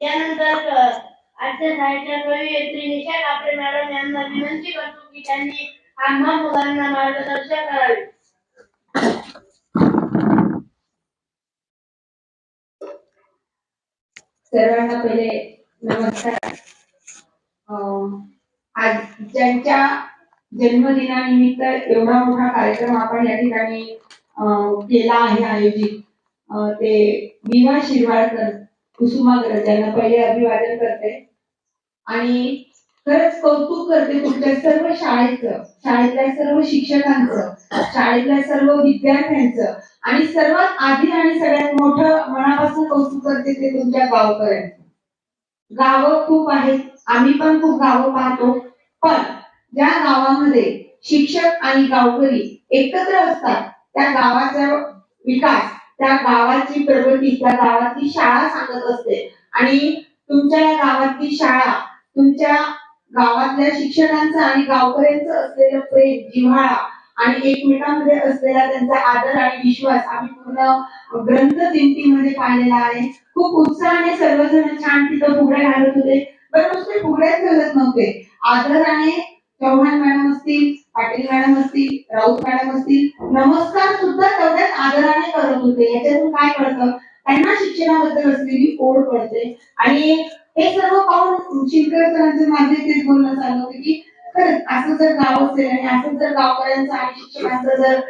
त्यानंतर आजच्या शाळेच्या कवयित्री निशा कापडे मॅडम यांना विनंती करतो की त्यांनी आम्हा मुलांना मार्गदर्शन करावे. सर्वांना पहिले नमस्कार. अं, आज ज्यांच्या जन्मदिनानिमित्त एवढा मोठा कार्यक्रम आपण या ठिकाणी केला आहे आयोजित ते विवा शिरवाडकर कुसुमाग्रज यांना पहिले अभिवादन करते. आणि खरंच कौतुक करते तुमच्या सर्व शाळेचं शाळेतल्या सर्व शिक्षकांचं शाळेतल्या सर्व विद्यार्थ्यांचं. आणि सर्वात आधी आणि सगळ्यात मोठं मनापासून कौतुक करते ते तुमच्या गावकऱ्यांचं. गावं खूप आहेत. आम्ही पण खूप गावं पाहतो. पण ज्या गावामध्ये शिक्षक आणि गावकरी एकत्र असतात त्या गावाचा विकास त्या गावाची प्रगती त्या गावातली शाळा सांगत असते. आणि तुमच्या या गावातली शाळा तुमच्या गावातल्या शिक्षकांचं आणि गावकऱ्यांचं असलेलं प्रेम जिव्हाळा आणि एकमेकांमध्ये असलेला त्यांचा आदर आणि विश्वास आम्ही पूर्ण ग्रंथ दिंडीमध्ये पाहिलेला आहे. खूप उत्साहाने सर्वजण छान तिथं फुगड्या घालत होते. पण नुसते फुगड्याच घालत नव्हते. आदराने चव्हाण मॅडम असतील पाटील मॅडम असतील राऊत मॅडम असतील नमस्कार सुद्धा तेवढ्याच आदराने करत होते. याच्यातून काय कळतं? त्यांना शिक्षणाबद्दल असलेली ओढ कळते आणि हे सर्व पाहून शिंदे सरांचे माझे तेच बोलणं चालू होतं की खरंच असं जर गाव असेल आणि असं जर गावकऱ्यांचं आणि शिक्षणाचं जर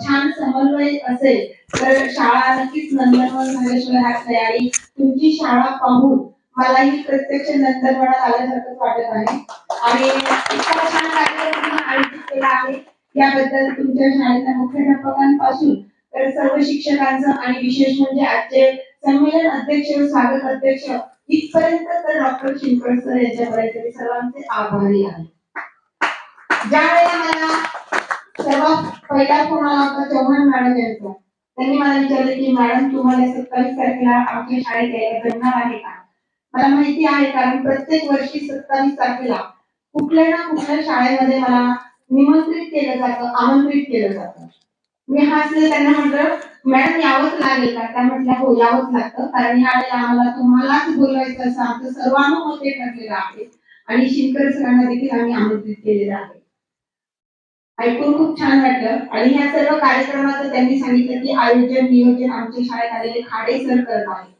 छान समन्वय असेल तर शाळा नक्कीच नंदनवन झाल्याशिवाय राहत नाही आणि तुमची शाळा पाहून मलाही प्रत्यक्ष नंदनवनात आल्यासारखंच वाटत आहे. आणि इतका छान कार्यक्रम तुम्ही आयोजित केला आहे. याबद्दल तुमच्या शाळेच्या मुख्याध्यापकांपासून तर सर्व शिक्षकांचं आणि विशेष म्हणजे आजचे संमेलन अध्यक्ष स्वागत अध्यक्ष इथपर्यंत तर डॉक्टर शिंपळ सर यांच्यापर्यंत मी सर्वांचे आभारी आहे. ज्या वेळेला मला सर्वात पहिला फोन आला होता चव्हाण मॅडम यांचा त्यांनी मला विचारलं की मॅडम तुम्हाला सत्तावीस तारखेला आमच्या शाळेत यायला जमणार आहे का? मला माहिती आहे कारण प्रत्येक वर्षी सत्तावीस तारखेला कुठल्या ना कुठल्या शाळेमध्ये मला निमंत्रित केलं जातं आमंत्रित केलं जातं. मी हसले त्यांना म्हटलं मॅडम यावंच लागेल का? त्या म्हटल्या हो यावंच लागतं. कारण ह्या वेळेला आम्हाला तुम्हालाच बोलवायचं असं आमचं सर्वानुमते ठरलेलं आहे आणि शिंकर सरांना देखील आम्ही आमंत्रित केलेलं आहे. ऐकून खूप छान वाटलं. आणि ह्या सर्व कार्यक्रमाचं त्यांनी सांगितलं की आयोजन नियोजन आमच्या शाळेत आलेले खाडे सर करत आहे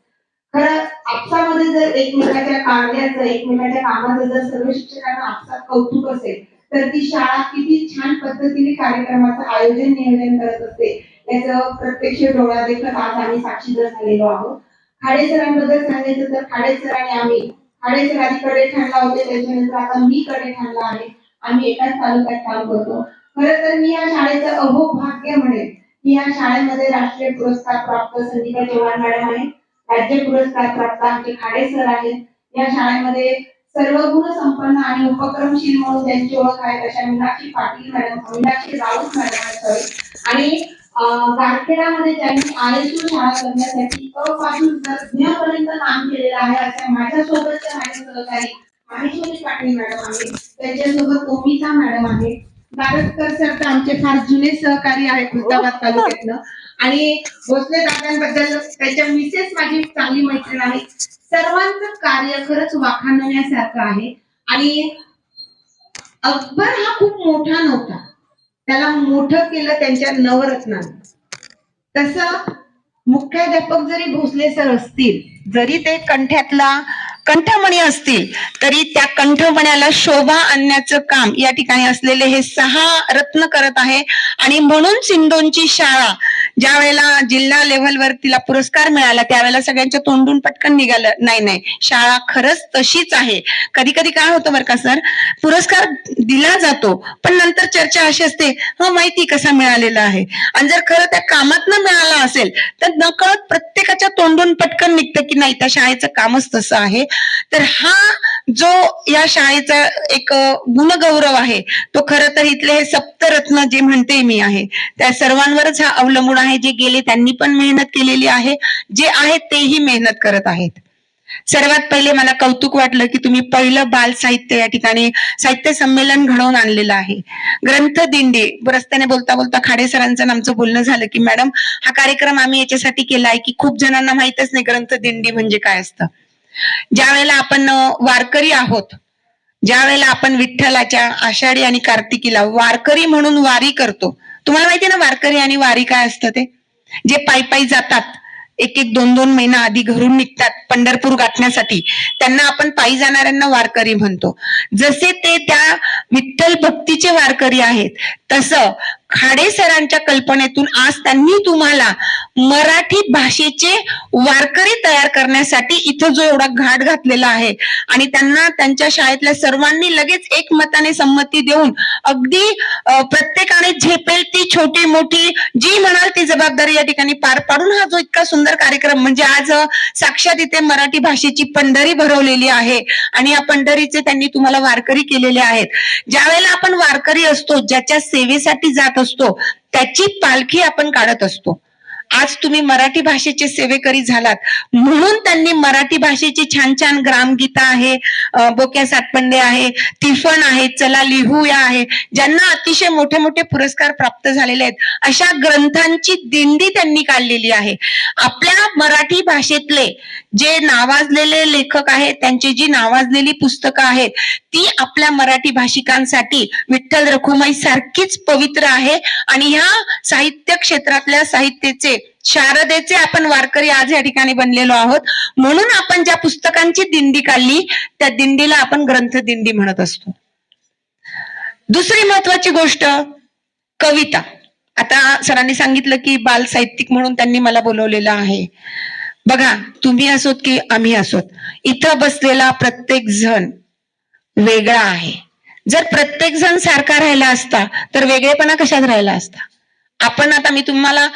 खरं आपसामध्ये जर एकमेकाच्या कार्याचं एकमेकाच्या कामाचं जर सर्व शिक्षकांना आपसात कौतुक असेल तर ती शाळा किती छान पद्धतीने कार्यक्रमाचं आयोजन नियोजन करत असते. याचं प्रत्यक्ष डोळा देखत आज आम्ही साक्षीदार झालेलो आहोत. खाडे सरांबद्दल सांगायचं तर खाडे आम्ही खाडे सर आधी कडे ठाणला होते त्याच्यानंतर आता मी कडे ठाणला आहे. आम्ही एकाच तालुक्यात काम करतो. खरं तर मी या शाळेचं अहोभाग्य म्हणेन. की या शाळेमध्ये राष्ट्रीय पुरस्कार प्राप्त संगीता चव्हाण मॅडम आहे. राज्य पुरस्कार प्राप्त आमचे खाडे सर आहेत. या शाळेमध्ये सर्व गुण संपन्न आणि उपक्रमशील म्हणून त्यांची ओळख आहे. तशा मीनाक्षी पाटील मॅडम मीनाक्षी राऊत मॅडम आणि अं, गारखेडामध्ये त्यांनी आयएसओ शाळा करण्यासाठी अ पासून तर ज्ञापर्यंत काम केलेलं आहे अशा माझ्या सोबतच्या माझ्या सहकारी माहेश्वरी पाटील मॅडम आहे त्यांच्यासोबत ओमिता मॅडम आहे दारटकर सर तर आमचे फार जुने सहकारी आहेत खुलताबाद तालुक्यातलं आणि भोसले दादांबद्दल त्याच्या मिसेस माझी चांगली मैत्रीण आहे. सर्वांचं कार्य खरंच वाखाणण्यासारखं आहे. आणि अकबर हा खूप मोठा नव्हता. त्याला मोठं केलं त्यांच्या नवरत्नाने. तसं मुख्याध्यापक जरी भोसले सर असतील जरी ते कंठ्यातला कंठमणी असतील तरी त्या कंठमण्याला शोभा आणण्याचं काम या ठिकाणी असलेले हे सहा रत्न करत आहे. आणि म्हणून सिंधूंची शाळा ज्या वेळेला जिल्हा लेव्हलवर तिला पुरस्कार मिळाला त्यावेळेला सगळ्यांच्या तोंडून पटकन निघालं. नाही नाही शाळा खरंच तशीच आहे. कधी कधी काय होतं बरं का सर? पुरस्कार दिला जातो पण नंतर चर्चा अशी असते हा माहिती कसा मिळालेला आहे. आणि जर खरं त्या कामात मिळाला असेल तर नकळत प्रत्येकाच्या तोंडून पटकन निघतं की नाही त्या शाळेचं कामच तसं आहे. तर हा जो या शाळेचा एक गुणगौरव आहे तो खर तर इथले हे सप्तरत्न जे म्हणते मी आहे त्या सर्वांवरच हा अवलंबून आहे जे गेले त्यांनी पण मेहनत केलेली आहे जे आहेत तेही मेहनत करत आहेत. सर्वात पहिले मला कौतुक वाटलं की तुम्ही पहिलं बाल साहित्य या ठिकाणी साहित्य संमेलन घडवून आणलेलं आहे. ग्रंथ दिंडी रस्त्याने बोलता बोलता खाडे सरांचं आमचं बोलणं झालं की मॅडम हा कार्यक्रम आम्ही याच्यासाठी केला आहे की खूप जणांना माहितच नाही ग्रंथ दिंडी म्हणजे काय असतं. ज्या वेळेला आपण वारकरी आहोत ज्या वेळेला आपण विठ्ठलाच्या आषाढी आणि कार्तिकीला वारकरी म्हणून वारी करतो तुम्हाला माहिती ना वारकरी आणि वारी काय असतं ते? जे पायी पायी जातात एक एक दोन दोन महिना आधी घरून निघतात पंढरपूर गाठण्यासाठी त्यांना आपण पायी जाणाऱ्यांना वारकरी म्हणतो. जसे ते त्या विठ्ठल भक्तीचे वारकरी आहेत तसं खाडे सरांच्या कल्पनेतून आज त्यांनी तुम्हाला मराठी भाषेचे वारकरी तयार करण्यासाठी इथं जो एवढा घाट घातलेला आहे आणि त्यांना त्यांच्या शाळेतल्या सर्वांनी लगेच एकमताने संमती देऊन अगदी प्रत्येकाने झेपेल ती छोटी मोठी जी म्हणाल ती जबाबदारी या ठिकाणी पार पाडून हा जो इतका सुंदर कार्यक्रम म्हणजे आज साक्षात इथे मराठी भाषेची पंढरी भरवलेली आहे आणि या पंढरीचे त्यांनी तुम्हाला वारकरी केलेले आहेत. ज्या वेळेला आपण वारकरी असतो ज्याच्या सेवेसाठी जात असतो. त्याची पालखी आपण काढत असतो. आज तुम्ही मराठी भाषेचे सेवेकरी झालात. म्हणून त्यांनी मराठी भाषेची छान छान ग्रामगीता आहे बोक्या सातपंडे आहे तिफन आहे चला लिहूया आहे ज्यांना अतिशय मोठे मोठे पुरस्कार प्राप्त झालेले आहेत अशा ग्रंथांची दिंडी त्यांनी काढलेली आहे. आपल्या मराठी भाषेतले जे नावाजलेले लेखक आहेत त्यांची जी नावाजलेली पुस्तकं आहेत ती आपल्या मराठी भाषिकांसाठी विठ्ठल रखुमाई सारखीच पवित्र आहे. आणि ह्या साहित्य क्षेत्रातल्या साहित्याचे शारदेचे आपण वारकरी आज या ठिकाणी बनलेलो आहोत. म्हणून आपण ज्या पुस्तकांची दिंडी काढली त्या दिंडीला आपण ग्रंथ दिंडी म्हणत असतो. दुसरी महत्वाची गोष्ट कविता. आता सरांनी सांगितलं की बाल साहित्यिक म्हणून त्यांनी मला बोलवलेलं आहे. बघा तुम्ही असोत की आम्ही असोत. इथं बसलेला प्रत्येक जण वेगळा आहे. जर प्रत्येक जण सारखा राहिला असता तर वेगळेपणा कशात राहिला असता? आपण आता मी तुम्हाला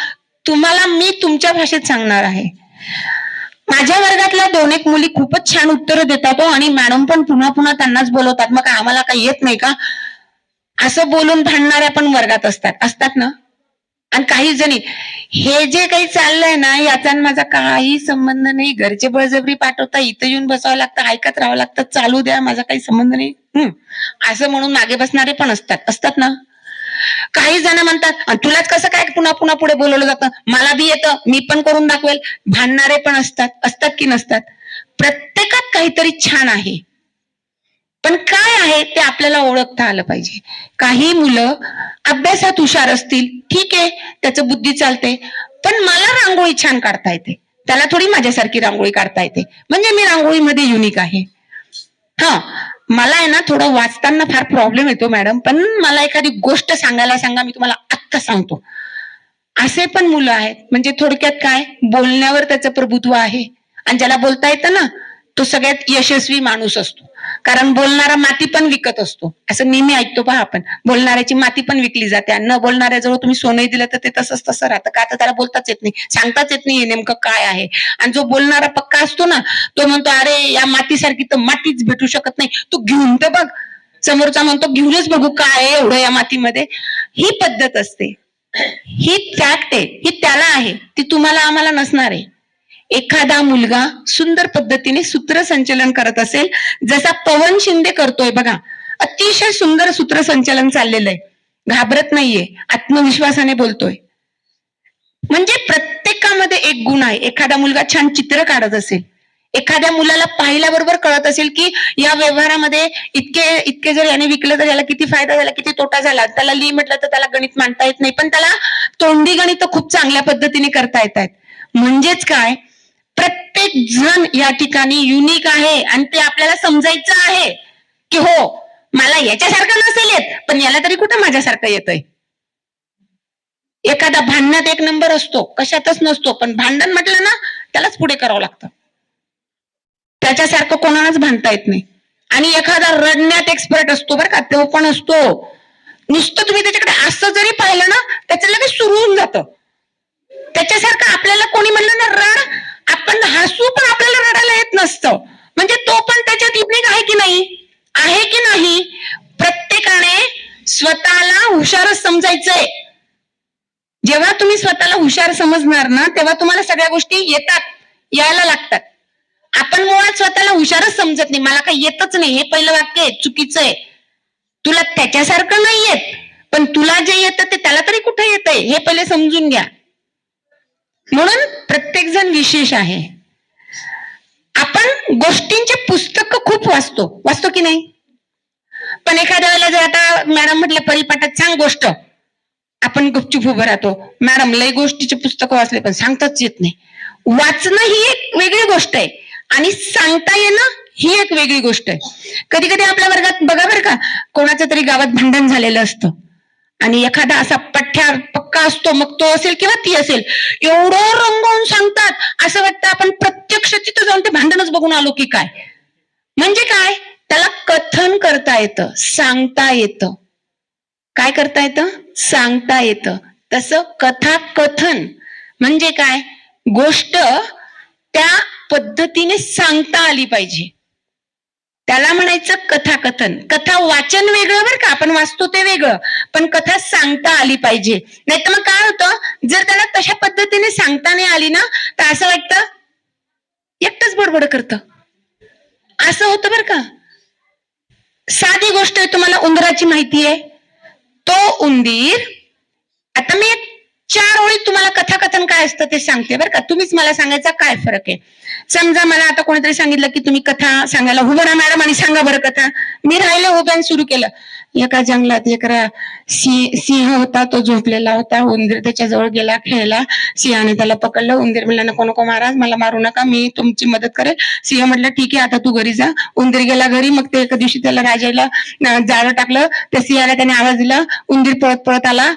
तुम्हाला मी तुमच्या भाषेत सांगणार आहे. माझ्या वर्गातल्या दोन एक मुली खूपच छान उत्तरं देतात हो आणि मॅडम पण पुन्हा पुन्हा त्यांनाच बोलवतात. मग आम्हाला काही येत नाही का? असं बोलून भांडणाऱ्या पण वर्गात असतात. असतात ना? आणि काही जणी हे जे काही चाललंय ना याचा माझा काही संबंध नाही. घरचे बळजबरी पाठवता इथं येऊन बसावं लागतं ऐकत राहावं लागतं चालू द्या माझा काही संबंध नाही. हम्म. असं म्हणून मागे बसणारे पण असतात. असतात ना? काही जण म्हणतात "अन तुलाच कसं काय पुन्हा पुन्हा पुढे बोलवलं जातं? मला बी येतं मी पण करून दाखवेल. भांडणारे पण असतात असतात की नसतात? प्रत्येकात काहीतरी छान आहे. पण काय आहे ते आपल्याला ओळखता आलं पाहिजे. काही मुलं अभ्यासात हुशार असतील ठीक आहे त्याचं बुद्धी चालते पण मला रांगोळी छान काढता येते. त्याला थोडी माझ्यासारखी रांगोळी काढता येते. म्हणजे मी रांगोळीमध्ये युनिक आहे. हा मला आहे ना थोडं वाचताना फार प्रॉब्लेम येतो मॅडम पण मला एखादी गोष्ट सांगायला सांगा मी तुम्हाला आत्ता सांगतो. असे पण मुलं आहेत. म्हणजे थोडक्यात काय? बोलण्यावर त्याचं प्रभुत्व आहे. आणि ज्याला बोलता येतं ना तो सगळ्यात यशस्वी माणूस असतो. कारण बोलणारा माती पण विकत असतो. असं नेहमी ऐकतो पहा आपण. बोलणाऱ्याची माती पण विकली जाते. आणि न बोलणाऱ्याजवळ तुम्ही सोनही दिलं तर ते तसंच तसं राहतं. का तर त्याला बोलताच येत नाही. सांगताच येत नाही नेमकं काय आहे. आणि जो बोलणारा पक्का असतो ना तो म्हणतो अरे या मातीसारखी तर मातीच भेटू शकत नाही. तू घेऊन तर बघ. समोरचा म्हणतो घेऊनच बघू काय आहे एवढं या मातीमध्ये. ही पद्धत असते. ही टॅक्ट आहे. ही त्याला आहे. ती तुम्हाला आम्हाला नसणार आहे. एखादा मुलगा सुंदर पद्धतीने सूत्रसंचलन करत असेल जसा पवन शिंदे करतोय बघा अतिशय सुंदर सूत्रसंचलन चाललेलं आहे घाबरत नाहीये आत्मविश्वासाने बोलतोय. म्हणजे प्रत्येकामध्ये एक गुण आहे एखादा मुलगा छान चित्र काढत असेल एखाद्या मुलाला पाहिल्याबरोबर कळत असेल की या व्यवहारामध्ये इतके इतके जर याने विकलं तर याला किती फायदा झाला किती तोटा झाला त्याला ली म्हटलं तर त्याला गणित मांडता येत नाही पण त्याला तोंडी गणित खूप चांगल्या पद्धतीने करता येत आहेत. म्हणजेच काय? प्रत्येक जण या ठिकाणी युनिक आहे आणि ते आपल्याला समजायचं आहे की हो मला याच्यासारखं नसेल येत पण याला तरी कुठं माझ्यासारखं येतंय? एखादा भांडणात एक नंबर असतो कशातच नसतो पण भांडण म्हटलं ना त्यालाच पुढे करावं लागतं. त्याच्यासारखं कोणालाच भांडता येत नाही. आणि एखादा रडण्यात एक्सपर्ट असतो बरं का तो पण असतो. नुसतं तुम्ही त्याच्याकडे असं जरी पाहिलं ना त्याचं लगेच सुरू होऊन जातं. त्याच्यासारखं आपल्याला कोणी म्हणलं ना रड पण हसू पण आपल्याला रडायला येत नसतं. म्हणजे तो पण त्याच्यात युनिक आहे की नाही? आहे की नाही? प्रत्येकाने स्वतःला हुशारच समजायचंय. जेव्हा तुम्ही स्वतःला हुशार समजणार ना तेव्हा तुम्हाला सगळ्या गोष्टी येतात यायला लागतात. आपण मुळात स्वतःला हुशारच समजत नाही. मला काही येतच नाही. हे पहिलं वाक्य आहे चुकीचं आहे. तुला त्याच्यासारखं नाही येत पण तुला जे येतं ते त्याला तरी कुठे येतंय? हे पहिले समजून घ्या. म्हणून प्रत्येक जण विशेष आहे. आपण गोष्टींचे पुस्तक खूप वाचतो. वाचतो की नाही? पण एखाद्या वेळेला जर आता मॅडम म्हटलं परिपाठात सांग गोष्ट. आपण गुपचूप उभं राहतो. मॅडम लय गोष्टीचे पुस्तकं वाचले पण सांगताच येत नाही. वाचणं ही एक वेगळी गोष्ट आहे. आणि सांगता येणं ही एक वेगळी गोष्ट आहे. कधी कधी आपल्या वर्गात बघा बरं का कोणाचं तरी गावात भांडण झालेलं असतं. आणि एखादा असा पठ्ठ्या पक्का असतो मग तो असेल किंवा ती असेल एवढं रंगवून सांगतात. असं वाटतं आपण प्रत्यक्ष तिथं जाऊन ते भांडणच बघून आलो की काय? म्हणजे काय? त्याला कथन करता येतं सांगता येतं. काय करता येतं? सांगता येतं. तसं कथा कथन म्हणजे काय? गोष्ट त्या पद्धतीने सांगता आली पाहिजे. त्याला म्हणायचं कथाकथन. कथा वाचन वेगळं बरं का आपण वाचतो ते वेगळं. पण कथा सांगता आली पाहिजे. नाही तर मग काय होतं जर त्याला तशा पद्धतीने सांगता नाही आली ना तर असं वाटतं एकटंच बडबड करतं. असं होतं बरं का. साधी गोष्ट आहे तुम्हाला उंदराची माहिती आहे. तो उंदीर आता मी चार ओळीत तुम्हाला कथाकथन काय असतं ते सांगते बरं का. तुम्हीच मला सांगायचा काय फरक आहे. समजा मला आता कोणीतरी सांगितलं की तुम्ही कथा सांगायला उभं राहा मॅडम आणि सांगा बरं कथा. मी राहिलं उभ्या सुरू केलं. एका जंगलात एक रा- सिंह सिंह होता तो झोपलेला होता. उंदीर त्याच्याजवळ गेला खेळला. सिंहाने त्याला पकडलं. उंदीर म्हणला नको नको महाराज मला मारू नका मी तुमची मदत करेल. सिंह म्हटलं ठीक आहे आता तू घरी जा. उंदीर गेला घरी. मग ते एका दिवशी त्याला राजाला जाळं टाकलं. त्या सिंहाला त्याने आवाज दिला. उंदीर पळत पळत आला.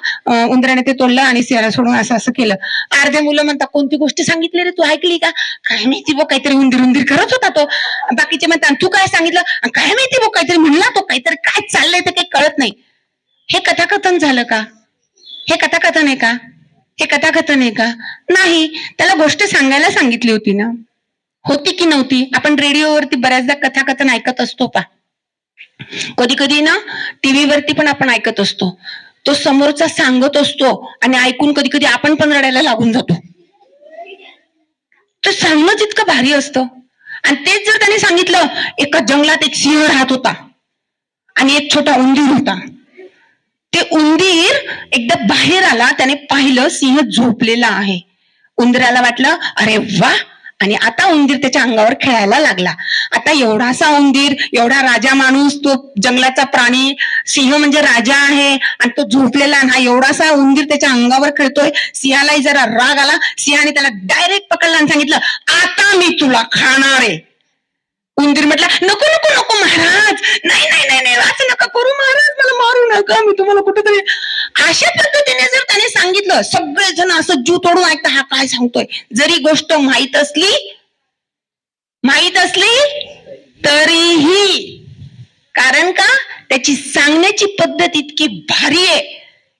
उंदराने ते तोडलं आणि सिंहाला सोडून असं असं केलं. अर्धे मुलं म्हणतात कोणती गोष्ट सांगितली रे? तू ऐकली का? काय माहिती बघ काहीतरी उंदीर उंदीर करत होता तो. बाकीचे म्हणतात तू काय सांगितलं? काय माहिती बघ काहीतरी म्हणला तो काहीतरी काय चाललंय ते काही कळत नाही. हे कथाकथन झालं का? हे कथाकथन आहे का? हे कथाकथन आहे का? नाही त्याला गोष्ट सांगायला सांगितली होती ना. होती की नव्हती? आपण रेडिओवरती बऱ्याचदा कथाकथन ऐकत असतो पा कधी कधी ना टीव्ही वरती पण आपण ऐकत असतो. तो समोरचा सांगत असतो आणि ऐकून कधी कधी आपण पण रडायला लागून जातो. तो सांगणंच इतकं भारी असतं. आणि तेच जर त्याने सांगितलं एका जंगलात एक सिंह राहत होता. आणि एक छोटा उंदीर होता. ते उंदीर एकदा बाहेर आला त्याने पाहिलं सिंह झोपलेला आहे. उंदराला वाटलं अरे वा! आणि आता उंदीर त्याच्या अंगावर खेळायला लागला. आता एवढासा उंदीर एवढा राजा माणूस तो जंगलाचा प्राणी सिंह म्हणजे राजा आहे आणि तो झोपलेला ना एवढासा उंदीर त्याच्या अंगावर खेळतोय. सिंहालाही जरा राग आला. सिंहाने त्याला डायरेक्ट पकडला आणि सांगितलं आता मी तुला खाणार आहे. उंदीर म्हटला नको नको नको महाराज. नाही नाही नाही नाही असं नका करू महाराज. मला मारू नका. मी तुम्हाला कुठेतरी अशा पद्धतीने जर त्याने सांगितलं सगळेजण असं जीव तोडून ऐकता हा काय सांगतोय? जरी गोष्ट माहीत असली माहीत असली तरीही. कारण का? त्याची सांगण्याची पद्धत इतकी भारी आहे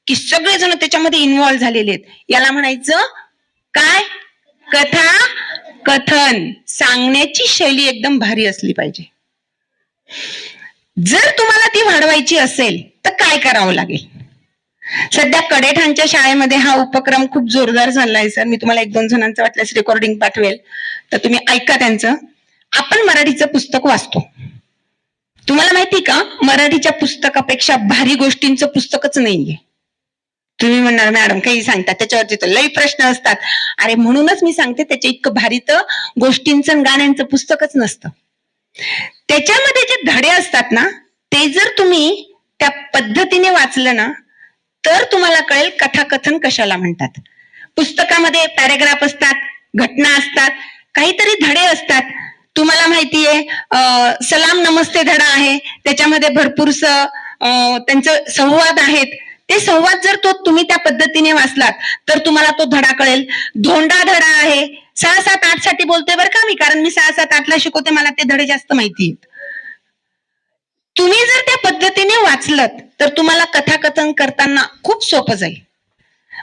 की सगळेजण त्याच्यामध्ये इन्व्हॉल्व्ह झालेले आहेत. याला म्हणायचं काय? कथा कथन सांगण्याची शैली एकदम भारी असली पाहिजे. जर तुम्हाला ती वाढवायची असेल तर काय करावं लागेल? सध्या कडेठांच्या शाळेमध्ये हा उपक्रम खूप जोरदार झालाय सर. मी तुम्हाला एक दोन जणांचं वाटल्यास रेकॉर्डिंग पाठवेल. तर तुम्ही ऐका त्यांचं. आपण मराठीचं पुस्तक वाचतो. तुम्हाला माहिती का? मराठीच्या पुस्तकापेक्षा भारी गोष्टींचं पुस्तकच नाहीये. तुम्ही म्हणणार मॅडम काही सांगतात त्याच्यावरती तर लई प्रश्न असतात. अरे म्हणूनच मी सांगते त्याच्या इतकं भारी तर गोष्टींचं आणि गाण्यांचं पुस्तकच नसतं. त्याच्यामध्ये जे धडे असतात ना ते जर तुम्ही त्या पद्धतीने वाचलं ना तर तुम्हाला कळेल कथाकथन कशाला म्हणतात. पुस्तकामध्ये पॅरेग्राफ असतात घटना असतात काहीतरी धडे असतात. तुम्हाला माहितीये अं, सलाम नमस्ते धडा आहे त्याच्यामध्ये भरपूरस त्यांचं संवाद आहेत. ते संवाद जर तो तुम्ही त्या पद्धतीने वाचलात तर तुम्हाला तो धडा कळेल. धोंडा धडा आहे. सहा सात आठसाठी बोलते बरं का मी कारण मी सहा सात आठला शिकवते मला ते धडे जास्त माहिती आहेत. तुम्ही जर त्या पद्धतीने वाचलत तर तुम्हाला कथाकथन करताना खूप सोपं जाईल.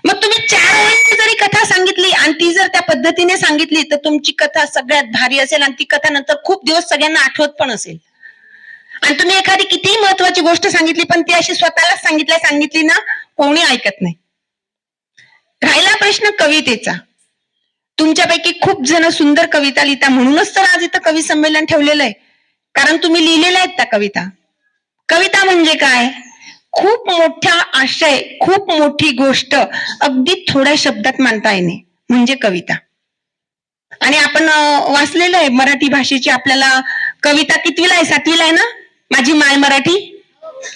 मग तुम्ही चार ओळींची जरी कथा सांगितली आणि ती जर त्या पद्धतीने सांगितली तर तुमची कथा सगळ्यात भारी असेल आणि ती कथा नंतर खूप दिवस सगळ्यांना आठवत पण असेल. आणि तुम्ही एखादी कितीही महत्वाची गोष्ट सांगितली पण ती अशी स्वतःलाच सांगितल्या सांगितली ना कोणी ऐकत नाही. राहिला प्रश्न कवितेचा. तुमच्यापैकी खूप जण सुंदर कविता लिहिता म्हणूनच तर आज इथं कवी संमेलन ठेवलेलं आहे. कारण तुम्ही लिहिलेल्या आहेत त्या कविता. कविता म्हणजे काय? खूप मोठा आशय खूप मोठी गोष्ट अगदी थोड्या शब्दात मांडता येणे म्हणजे कविता. आणि आपण वाचलेलं आहे मराठी भाषेची आपल्याला कविता कितवीला आहे? सातवीला आहे ना? माझी माय मराठी?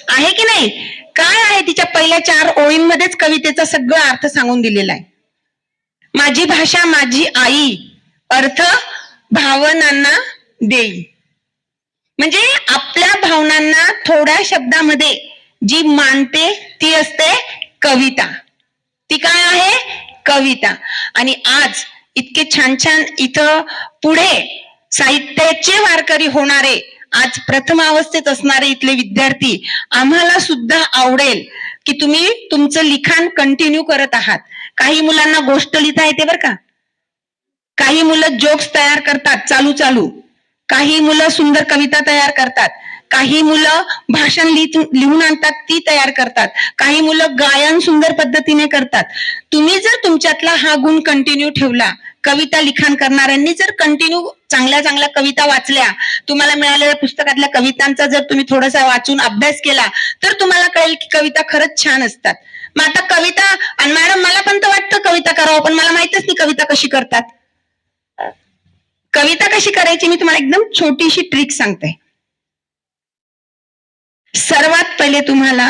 आहे की नाही? काय आहे तिच्या पहिल्या चार ओळींमध्येच कवितेचा सगळा अर्थ सांगून दिलेला आहे. माझी भाषा माझी आई अर्थ भावनांना देई. म्हणजे आपल्या भावनांना थोड्या शब्दामध्ये जी मानते ती असते कविता. ती काय आहे? कविता. आणि आज इतके छान छान इथं पुढे साहित्याचे वारकरी होणारे आज प्रथम अवस्थेत असणारे इथले विद्यार्थी आम्हाला सुद्धा आवडेल की तुम्ही तुमचं लिखाण कंटिन्यू करत आहात. काही मुलांना गोष्ट लिहिता येते बरं का? काही मुलं जोक्स तयार करतात चालू चालू. काही मुलं सुंदर कविता तयार करतात. काही मुलं भाषण लिहित लिहून आणतात ती तयार करतात. काही मुलं गायन सुंदर पद्धतीने करतात. तुम्ही जर तुमच्यातला हा गुण कंटिन्यू ठेवला कविता लिखाण करणाऱ्यांनी जर कंटिन्यू चांगल्या चांगल्या कविता वाचल्या तुम्हाला मिळालेल्या पुस्तकातल्या कवितांचा जर तुम्ही थोडासा वाचून अभ्यास केला तर तुम्हाला कळेल की कविता खरंच छान असतात. मग आता कविता आणि मॅडम मला पण तर वाटतं कविता करावं पण मला माहितच नाही कविता कशी करतात. कविता कशी करायची मी तुम्हाला एकदम छोटीशी ट्रिक सांगते. सर्वात पहिले तुम्हाला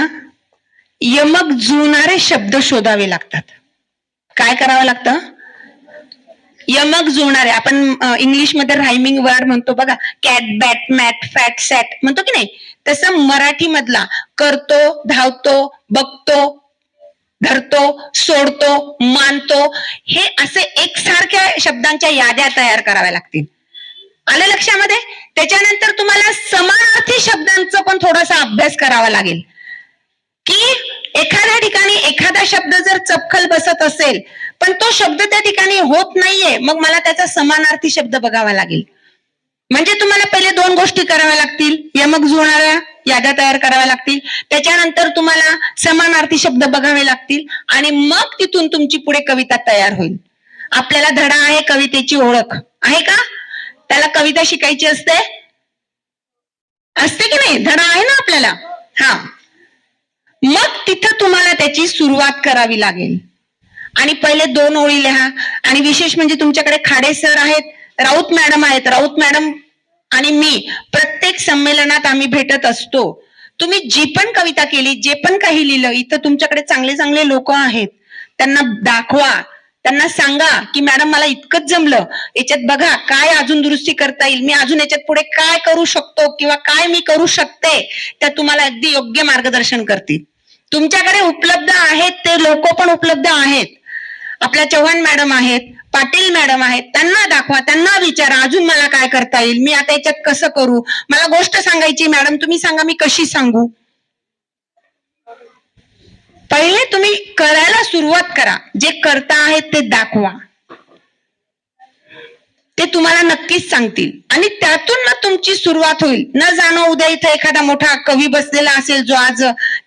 यमक जुळणारे शब्द शोधावे लागतात. काय करावं लागतं? यमक जुळणारे आपण इंग्लिशमध्ये रायमिंग वर्ड म्हणतो बघा. Cat bat mat fat sat म्हणतो की नाही? तसं मराठी मधला करतो धावतो बघतो धरतो सोडतो मानतो हे असे एकसारख्या शब्दांच्या याद्या तयार कराव्या लागतील. आलं लक्षामध्ये? त्याच्यानंतर तुम्हाला समानार्थी शब्दांचा पण थोडासा अभ्यास करावा लागेल. की एखाद्या ठिकाणी एखादा शब्द जर चपखल बसत असेल पण तो शब्द त्या ठिकाणी होत नाहीये मग मला त्याचा समानार्थी शब्द बघावा लागेल. म्हणजे तुम्हाला पहिले दोन गोष्टी कराव्या लागतील. यमक जुळणाऱ्या याद्या तयार कराव्या लागतील. त्याच्यानंतर तुम्हाला समानार्थी शब्द बघावे लागतील आणि मग तिथून तुमची पुढे कविता तयार होईल. आपल्याला धडा आहे कवितेची ओळख. आहे का? त्याला कविता शिकायची असते? असते की नाही? धडा आहे ना आपल्याला. हा. मग तिथं तुम्हाला त्याची सुरुवात करावी लागेल. आणि पहिले दोन ओळी लिहा. आणि विशेष म्हणजे तुमच्याकडे खाडे सर आहेत राऊत मॅडम आहेत. राऊत मॅडम आणि मी प्रत्येक संमेलनात आम्ही भेटत असतो. तुम्ही जी पण कविता केली जे पण काही लिहिलं इथं तुमच्याकडे चांगले चांगले लोक आहेत. त्यांना दाखवा. त्यांना सांगा की मॅडम मला इतकंच जमलं. याच्यात बघा काय अजून दुरुस्ती करता येईल? मी अजून याच्यात पुढे काय करू शकतो किंवा काय मी करू शकते? त्या तुम्हाला अगदी योग्य मार्गदर्शन करतील. तुमच्याकडे उपलब्ध आहेत ते लोक पण उपलब्ध आहेत. आपल्या चव्हाण मॅडम आहेत पाटील मॅडम आहेत त्यांना दाखवा त्यांना विचारा अजून मला काय करता येईल? मी आता याच्यात कसं करू? मला गोष्ट सांगायची मॅडम. तुम्ही सांगा मी कशी सांगू? पहिले तुम्ही करायला सुरुवात करा. जे करता आहेत ते दाखवा. ते तुम्हाला नक्कीच सांगतील. आणि त्यातून ना तुमची सुरुवात होईल. न जाणो उद्या इथं एखादा मोठा कवी बसलेला असेल जो आज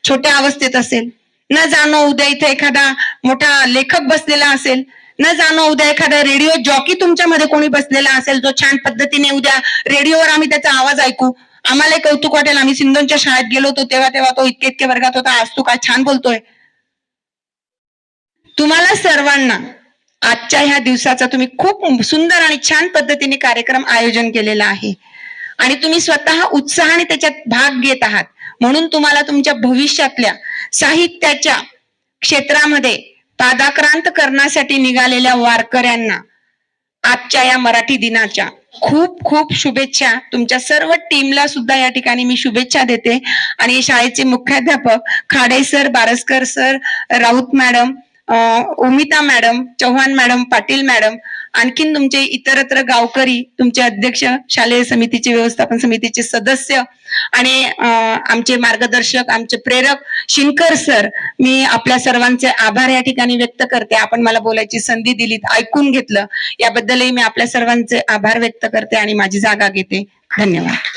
छोट्या अवस्थेत असेल. न जाणो उद्या इथं एखादा मोठा लेखक बसलेला असेल. न जाणो उद्या एखादा रेडिओ जॉकी तुमच्यामध्ये कोणी बसलेला असेल जो छान पद्धतीने उद्या रेडिओवर आम्ही त्याचा आवाज ऐकू. आम्हाला कौतुक वाटेल. आम्ही सिंधूंच्या शाळेत गेलो होतो तेव्हा तेव्हा तो इतके इतके वर्गात होता. आज तू काय छान बोलतोय. तुम्हाला सर्वांना आजच्या ह्या दिवसाचा तुम्ही खूप सुंदर आणि छान पद्धतीने कार्यक्रम आयोजन केलेला आहे. आणि तुम्ही स्वतः उत्साहाने त्याच्यात भाग घेत आहात. म्हणून तुम्हाला तुमच्या भविष्यातल्या साहित्याच्या क्षेत्रामध्ये पादाक्रांत करण्यासाठी निघालेल्या वारकऱ्यांना आजच्या या मराठी दिनाच्या खूप खूप शुभेच्छा. तुमच्या सर्व टीमला सुद्धा या ठिकाणी मी शुभेच्छा देते. आणि शाळेचे मुख्याध्यापक Khade sir Baraskar sir Raut madam Umita madam Chavan madam Patil madam आणखीन तुमचे इतरत्र गावकरी तुमचे अध्यक्ष शालेय समितीचे व्यवस्थापन समितीचे सदस्य आणि आमचे मार्गदर्शक आमचे प्रेरक शिंकर सर मी आपल्या सर्वांचे आभार या ठिकाणी व्यक्त करते. आपण मला बोलायची संधी दिलीत ऐकून घेतलं. याबद्दलही मी आपल्या सर्वांचे आभार व्यक्त करते आणि माझी जागा घेते. धन्यवाद.